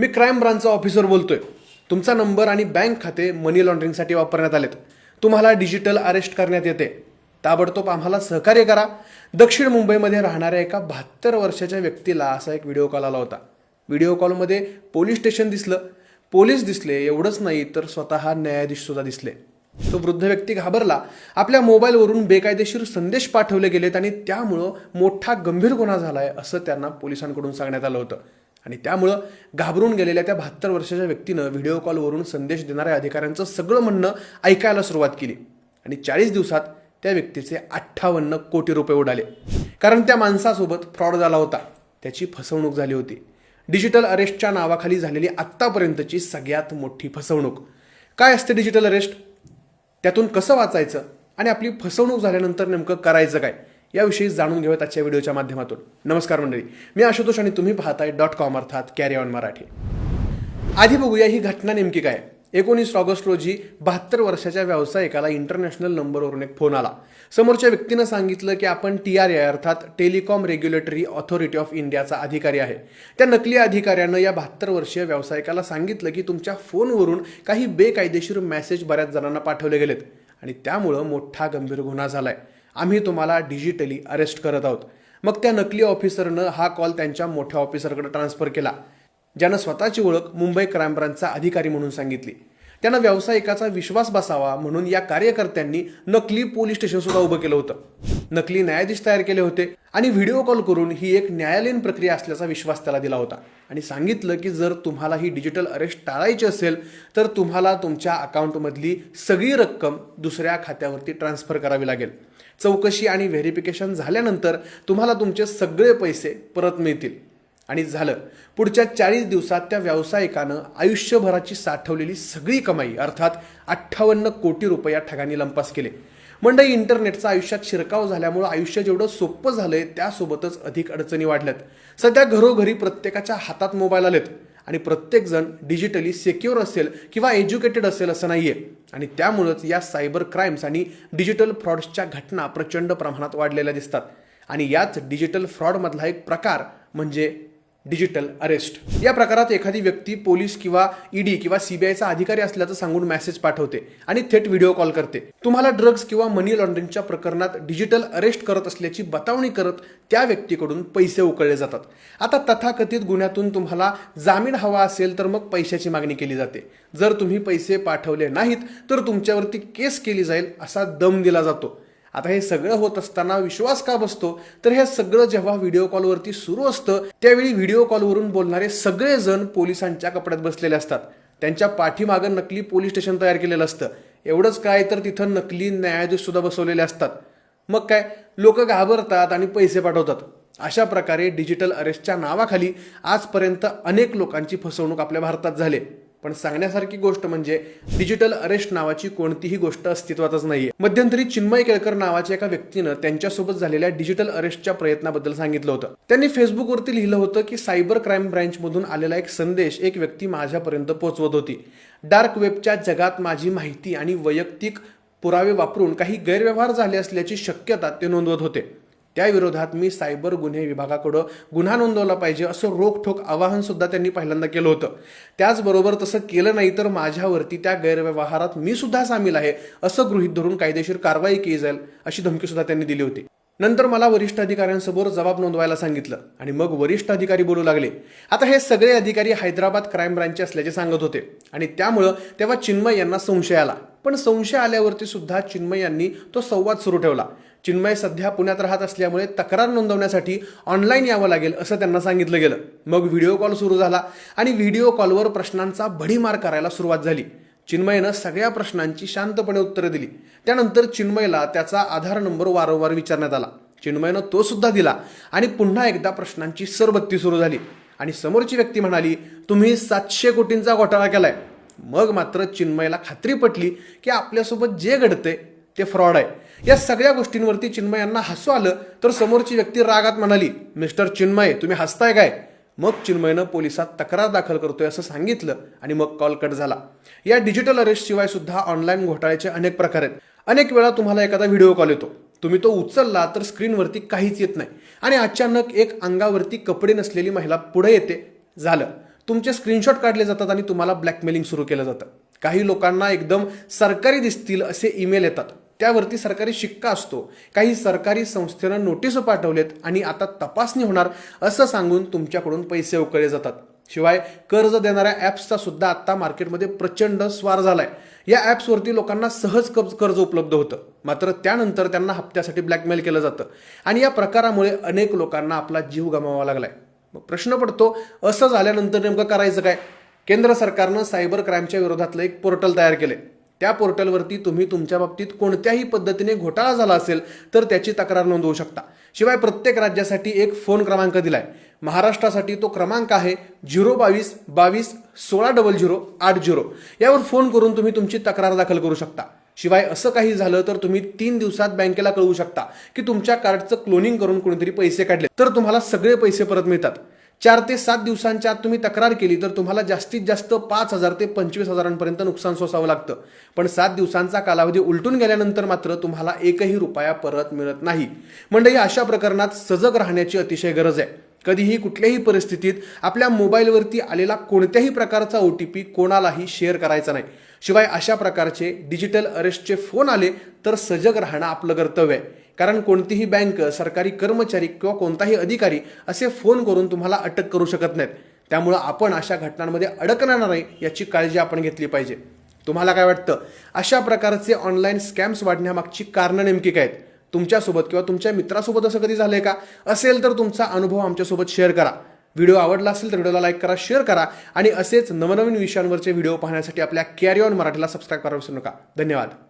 मी crime ब्रांचचा officer बोलतोय. तुमचा number आणि बँक खाते मनी लॉन्ड्रिंगसाठी वापरण्यात आलेत. तुम्हाला डिजिटल अरेस्ट करण्यात येते. ताबडतोब आम्हाला सहकार्य करा. दक्षिण मुंबईमध्ये राहणाऱ्या एका बहात्तर वर्षाच्या व्यक्तीला असा एक व्हिडिओ कॉल आला होता. व्हिडिओ कॉलमध्ये पोलीस स्टेशन दिसलं. पोलीस दिसले एवढंच नाही तर स्वतः न्यायाधीश सुद्धा दिसले. तो वृद्ध व्यक्ती घाबरला. आपल्या मोबाईलवरून बेकायदेशीर संदेश पाठवले गेलेत आणि त्यामुळं मोठा गंभीर गुन्हा झालाय असं त्यांना पोलिसांकडून सांगण्यात आलं होतं. आणि त्यामुळं घाबरून गेलेल्या त्या बहात्तर वर्षाच्या व्यक्तीनं व्हिडिओ कॉलवरून संदेश देणाऱ्या अधिकाऱ्यांचं सगळं म्हणणं ऐकायला सुरुवात केली. आणि चाळीस दिवसात त्या व्यक्तीचे अठ्ठावन्न कोटी रुपये उडाले. कारण त्या माणसासोबत फ्रॉड झाला होता. त्याची फसवणूक झाली होती. डिजिटल अरेस्टच्या नावाखाली झालेली आत्तापर्यंतची सगळ्यात मोठी फसवणूक. काय असते डिजिटल अरेस्ट? त्यातून कसं वाचायचं? आणि आपली फसवणूक झाल्यानंतर नेमकं करायचं काय? याविषयी जाणून घेऊयात आजच्या व्हिडिओच्या माध्यमातून. नमस्कार मंडळी मी आशुतोष आणि तुम्ही पाहताय डॉट कॉम अर्थात कॅरी ऑन मराठी. आधी बघूया ही घटना नेमकी काय? एकोणीस ऑगस्ट रोजी बहात्तर वर्षाच्या व्यावसायिकाला इंटरनॅशनल नंबरवरून एक फोन आला. समोरच्या व्यक्तीनं सांगितलं की आपण टी आर आय अर्थात टेलिकॉम रेग्युलेटरी ऑथॉरिटी ऑफ इंडियाचा अधिकारी आहे. त्या नकली अधिकाऱ्यानं या बहात्तर वर्षीय व्यावसायिकाला सांगितलं की तुमच्या फोनवरून काही बेकायदेशीर मेसेज बऱ्याच जणांना पाठवले गेलेत आणि त्यामुळं मोठा गंभीर गुन्हा झालाय. आम्ही तुम्हाला डिजिटली अरेस्ट करत आहोत. मग त्या नकली ऑफिसरनं हा कॉल त्यांच्या मोठ्या ऑफिसरकडे ट्रान्सफर केला. ज्यानं स्वतःची ओळख मुंबई क्राईम ब्रांचचा अधिकारी म्हणून सांगितली. त्यानं व्यावसायिकाचा विश्वास बसावा म्हणून या कार्यकर्त्यांनी नकली पोलीस स्टेशन सुद्धा उभं केलं होतं. नकली न्यायाधीश तयार केले होते आणि व्हिडिओ कॉल करून ही एक न्यायालयीन प्रक्रिया असल्याचा विश्वास त्याला दिला होता. आणि सांगितलं की जर तुम्हाला ही डिजिटल अरेस्ट टाळायची असेल तर तुम्हाला तुमच्या अकाउंटमधली सगळी रक्कम दुसऱ्या खात्यावरती ट्रान्सफर करावी लागेल. चौकशी आणि व्हेरिफिकेशन झाल्यानंतर तुम्हाला तुमचे सगळे पैसे परत मिळतील. आणि झालं. पुढच्या चाळीस दिवसात त्या व्यावसायिकानं आयुष्यभराची साठवलेली सगळी कमाई अर्थात अठ्ठावन्न कोटी रुपये या ठगांनी लंपास केले. मंडई इंटरनेटचा आयुष्यात शिरकाव झाल्यामुळं आयुष्य जेवढं सोपं झालंय त्यासोबतच अधिक अडचणी वाढल्यात. सध्या घरोघरी प्रत्येकाच्या हातात मोबाईल आलेत. आणि प्रत्येकजण डिजिटली सेक्युअर असेल किंवा एज्युकेटेड असेल असं नाही आहे आणि त्यामुळंच या सायबर क्राईम्स आणि डिजिटल फ्रॉड्सच्या घटना प्रचंड प्रमाणात वाढलेल्या दिसतात. आणि याच डिजिटल फ्रॉडमधला एक प्रकार म्हणजे डिजिटल अरेस्ट. या प्रकारात एखादी व्यक्ती पोलीस किंवा ईडी किंवा सीबीआयचा अधिकारी असल्याचं सांगून मेसेज पाठवते आणि थेट व्हिडिओ कॉल करते. तुम्हाला ड्रग्ज किंवा मनी लॉन्ड्रिंगच्या प्रकरणात डिजिटल अरेस्ट करत असल्याची बतावणी करत त्या व्यक्तीकडून पैसे उकळले जातात. आता तथाकथित गुन्ह्यातून तुम्हाला जामीन हवा असेल तर मग पैशाची मागणी केली जाते. जर तुम्ही पैसे पाठवले नाहीत तर तुमच्यावरती केस केली जाईल असा दम दिला जातो. आता हे सगळं होत असताना विश्वास का बसतो? तर हे सगळं जेव्हा व्हिडिओ कॉलवरती सुरू असतं त्यावेळी व्हिडिओ कॉलवरून बोलणारे सगळेजण पोलिसांच्या कपड्यात बसलेले असतात. त्यांच्या पाठीमागं नकली पोलीस स्टेशन तयार केलेलं असतं. एवढंच काय तर तिथं नकली न्यायाधीश सुद्धा बसवलेले असतात. मग काय? लोक घाबरतात आणि पैसे पाठवतात. अशा प्रकारे डिजिटल अरेस्टच्या नावाखाली आजपर्यंत अनेक लोकांची फसवणूक आपल्या भारतात झाली. पण सांगण्यासारखी गोष्ट म्हणजे डिजिटल अरेस्ट नावाची कोणतीही गोष्ट अस्तित्वातच नाहीये. मध्यंतरी चिन्मय केळकर नावाच्या एका व्यक्तीनं त्यांच्यासोबत झालेल्या डिजिटल अरेस्टच्या प्रयत्नाबद्दल सांगितलं होतं. त्यांनी फेसबुकवरती लिहिलं होतं की सायबर क्राईम ब्रँचमधून आलेला एक संदेश एक व्यक्ती माझ्यापर्यंत पोहोचवत होती. डार्क वेबच्या जगात माझी माहिती आणि वैयक्तिक पुरावे वापरून काही गैरव्यवहार झाले असल्याची शक्यता ते नोंदवत होते. त्याविरोधात मी सायबर गुन्हे विभागाकडं गुन्हा नोंदवला पाहिजे असं रोखठोक आवाहन सुद्धा त्यांनी पहिल्यांदा केलं होतं. त्याचबरोबर तसं केलं नाही तर माझ्यावरती त्या गैरव्यवहारात मी सुद्धा सामील आहे असं गृहीत धरून कायदेशीर कारवाई केली जाईल अशी धमकी सुद्धा त्यांनी दिली होती. नंतर मला वरिष्ठ अधिकाऱ्यांसमोर जबाब नोंदवायला सांगितलं आणि मग वरिष्ठ अधिकारी बोलू लागले. आता हे सगळे अधिकारी हैदराबाद क्राईम ब्रँचचे असल्याचे सांगत होते आणि त्यामुळं तेव्हा चिन्मय यांना संशय आला. पण संशय आल्यावरती सुद्धा चिन्मय यांनी तो संवाद सुरू ठेवला. चिन्मय सध्या पुण्यात राहत असल्यामुळे तक्रार नोंदवण्यासाठी ऑनलाईन यावं लागेल असं त्यांना सांगितलं गेलं. मग व्हिडिओ कॉल सुरू झाला आणि व्हिडिओ कॉलवर प्रश्नांचा भडीमार करायला सुरुवात झाली. चिन्मयनं सगळ्या प्रश्नांची शांतपणे उत्तरं दिली. त्यानंतर चिन्मयला त्याचा आधार नंबर वारंवार विचारण्यात आला. चिन्मयनं तो सुद्धा दिला आणि पुन्हा एकदा प्रश्नांची सरबत्ती सुरू झाली. आणि समोरची व्यक्ती म्हणाली तुम्ही सातशे कोटींचा घोटाळा केलाय. मग मात्र चिन्मयला खात्री पटली की आपल्यासोबत जे घडते ते फ्रॉड आहे. या सगळ्या गोष्टींवरती चिन्मय यांना हसू आलं तर समोरची व्यक्ती रागात म्हणाली मिस्टर चिन्मय तुम्ही हसताय काय? मग चिन्मयनं पोलिसात तक्रार दाखल करतोय असं सांगितलं आणि मग कॉल कट झाला. या डिजिटल अरेस्ट शिवाय सुद्धा ऑनलाईन घोटाळ्याचे अनेक प्रकार आहेत. अनेक वेळा तुम्हाला एखादा व्हिडिओ कॉल येतो. तुम्ही तो उचलला तर स्क्रीनवरती काहीच येत नाही. आणि अचानक एक अंगावरती कपडे नसलेली महिला पुढे येते. झालं. तुमचे स्क्रीनशॉट काढले जातात आणि तुम्हाला ब्लॅकमेलिंग सुरू केलं जातं. काही लोकांना एकदम सरकारी दिसतील असे ईमेल येतात. त्यावरती सरकारी शिक्का असतो. काही सरकारी संस्थेनं नोटीस पाठवलेत आणि आता तपासणी होणार असं सांगून तुमच्याकडून पैसे उकळले जातात. शिवाय कर्ज देणाऱ्या ॲप्सचा सुद्धा आत्ता मार्केटमध्ये प्रचंड स्वार झाला आहे या ॲप्सवरती लोकांना सहज कब्ज कर्ज उपलब्ध होतं. मात्र त्यानंतर त्यांना हप्त्यासाठी ब्लॅकमेल केलं जातं. आणि या प्रकारामुळे अनेक लोकांना आपला जीव गमावा लागलाय. मग प्रश्न पडतो असं झाल्यानंतर नेमकं करायचं काय? केंद्र सरकारनं सायबर क्राईमच्या विरोधातलं एक पोर्टल तयार केले त्या पोर्टलवरती तुम्ही तुमच्या बाबतीत कोणत्याही पद्धतीने घोटाळा झाला असेल तर त्याची तक्रार नोंदवू शकता. शिवाय प्रत्येक राज्यासाठी एक फोन क्रमांक दिलाय. महाराष्ट्रासाठी तो क्रमांक आहे झिरो बावीस बावीस सोळा डबल झिरो आठ झिरो. यावर फोन करून तुम्ही तुमची तक्रार दाखल करू शकता. शिवाय असं काही झालं तर तुम्ही तीन दिवसात बँकेला कळवू शकता की तुमच्या कार्डचं क्लोनिंग करून कोणीतरी पैसे काढले. तर तुम्हाला सगळे पैसे परत मिळतात. चार ते सात दिवसांच्या आत तुम्ही तक्रार केली तर तुम्हाला जास्तीत जास्त पाच हजार ते पंचवीस हजारांपर्यंत नुकसान सोसावं लागतं. पण सात दिवसांचा कालावधी उलटून गेल्यानंतर मात्र तुम्हाला एकही रुपया परत मिळत नाही. मंडळी अशा प्रकरणात सजग राहण्याची अतिशय गरज आहे. कधीही कुठल्याही परिस्थितीत आपल्या मोबाईलवरती आलेला कोणत्याही प्रकारचा ओ टी पी कोणालाही शेअर करायचा नाही. शिवाय अशा प्रकारचे डिजिटल अरेस्टचे फोन आले तर सजग राहणं आपलं कर्तव्य आहे. कारण कोणतीही बँक सरकारी कर्मचारी किंवा कोणताही अधिकारी असे फोन करून तुम्हाला अटक करू शकत नाहीत. त्यामुळं आपण अशा घटनांमध्ये अडकणार नाही याची काळजी आपण घेतली पाहिजे. तुम्हाला काय वाटतं? अशा प्रकारचे ऑनलाईन स्कॅम्स वाढण्यामागची कारणं नेमकी काय आहेत? तुमच्यासोबत किंवा तुमच्या मित्रासोबत असं कधी झालंय का? असेल तर तुमचा अनुभव आमच्यासोबत शेअर करा. व्हिडिओ आवडला असेल तर व्हिडिओला लाईक करा शेअर करा आणि असेच नवनवीन विषयांवरचे व्हिडिओ पाहण्यासाठी आपल्या कॅरी ऑन मराठीला सबस्क्राईब करा विसरू नका. धन्यवाद.